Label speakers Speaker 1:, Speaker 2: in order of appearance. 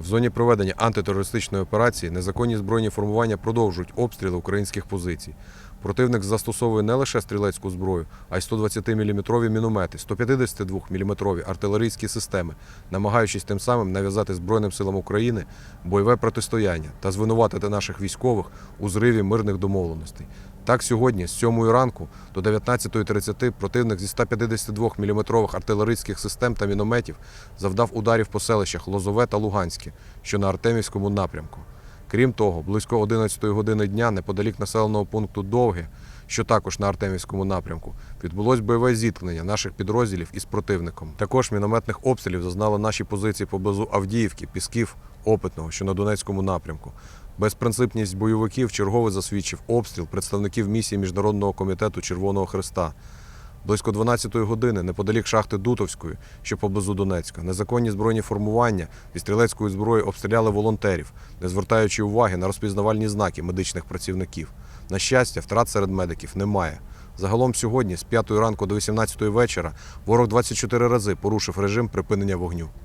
Speaker 1: В зоні проведення антитерористичної операції незаконні збройні формування продовжують обстріли українських позицій. Противник застосовує не лише стрілецьку зброю, а й 120-мм міномети, 152-мм артилерійські системи, намагаючись тим самим нав'язати Збройним силам України бойове протистояння та звинуватити наших військових у зриві мирних домовленостей. Так, сьогодні з 7 ранку до 19.30 противник зі 152-мм артилерійських систем та мінометів завдав ударів по селищах Лозове та Луганське, що на Артемівському напрямку. Крім того, близько 11 години дня неподалік населеного пункту Довге, що також на Артемівському напрямку, відбулось бойове зіткнення наших підрозділів із противником. Також мінометних обстрілів зазнали наші позиції поблизу Авдіївки, Пісків, Опитного, що на Донецькому напрямку. Безпринципність бойовиків чергово засвідчив обстріл представників місії Міжнародного комітету Червоного Христа. Близько 12-ї години, неподалік шахти Дутовської, що поблизу Донецька, незаконні збройні формування зі стрілецької зброї обстріляли волонтерів, не звертаючи уваги на розпізнавальні знаки медичних працівників. На щастя, втрат серед медиків немає. Загалом сьогодні, з 5 ранку до 18 вечора, ворог 24 рази порушив режим припинення вогню.